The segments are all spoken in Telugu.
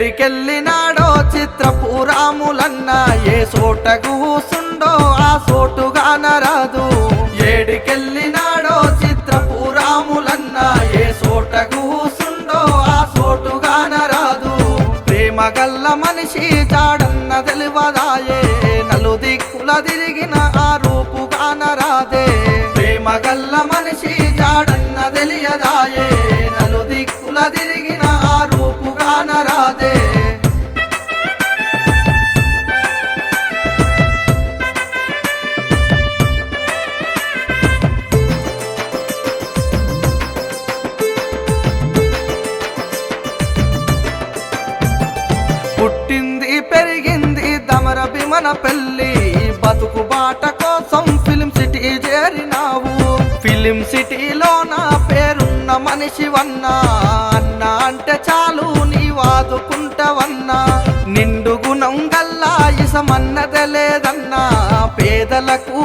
ఏడికెళ్ళినాడో చిత్రపురాములన్న? ఏ చోట కూసుండో ఆ చోటుగాన రాదు ఏడికెళ్ళినాడో చిత్రపురాములన్న? ఏ చోట కూసుండో ఆ చోటుగాన రాదు ప్రేమ గల్ల మనిషి చాడన్న తెలివదాయే. నలు దిక్కుల తిరిగిన ఆ రూపుగాన రాదే ప్రేమ గల్ల మనిషి చాడన్న తెలియదాయే. మన పెళ్ళి బతుకు బాట కోసం ఫిలిం సిటీ చేరినావు. ఫిలిం సిటీలో నా పేరున్న మనిషివన్నా అన్న అంటే చాలు నీ వాదుకుంటవన్నా నిండు గుణం గల్లా ఇసమన్నదే లేదన్నా పేదలకు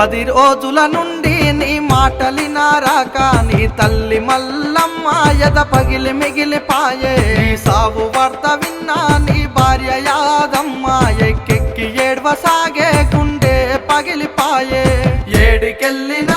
పది రోజుల నుండి నీ మాటలినారాక నీ తల్లి మల్లమ్మ ఎద పగిలి మిగిలిపాయే నీ సావు వార్త విన్నా నీ భార్య యాదమ్మ ఎక్కెక్కి ఏడ్వసాగే గుండె పగిలిపాయే. ఏడికెళ్ళిన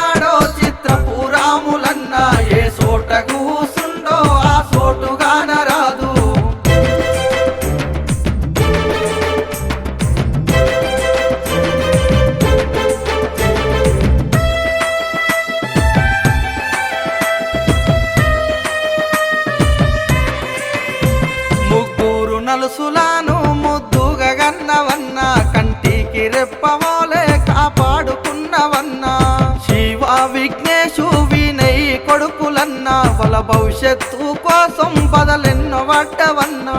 ఎత్తు కోసం బదలెన్నో పడ్డవన్న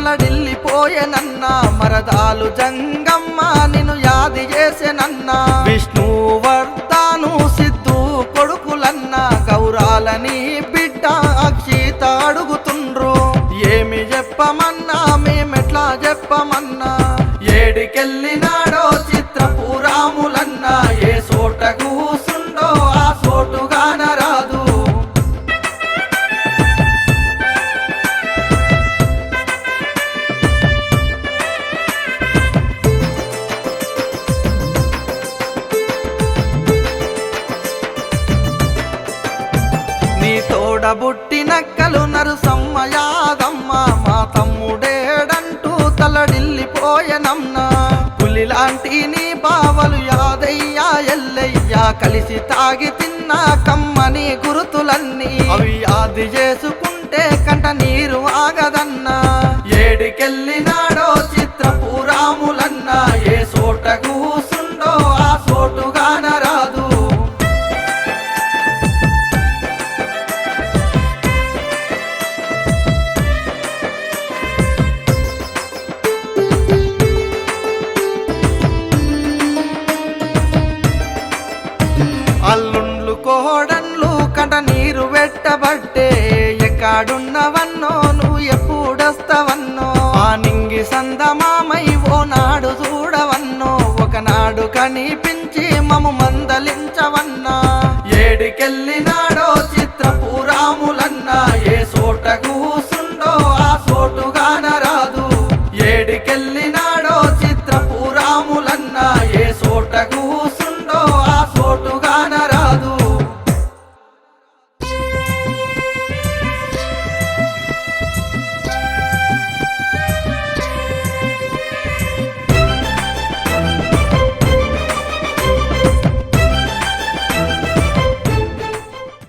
రావన్న తలడిల్లిపోయెనన్న మరదాలు జంగమ్మ నిన్ను యాది చేసేనన్నా. విష్ణు తోడబుట్టి నక్కలు నరుసమ్మ యాదమ్మ. మా తమ్ముడేడంటూ తలడిల్లిపోయనమ్నా పులిలాంటి నీ బావలు యాదయ్యా ఎల్లయ్యా కలిసి తాగి తిన్నా కమ్మని గురు కంట నీరు పెట్టబట్టే ఎక్కడున్నవన్నో నువ్వు ఎప్పుడొస్తావన్నో? ఆ నింగి సందమామై ఓ నాడు చూడవన్నో ఒకనాడు కనిపించి మము మందలించవన్నా? ఏడికెళ్ళిన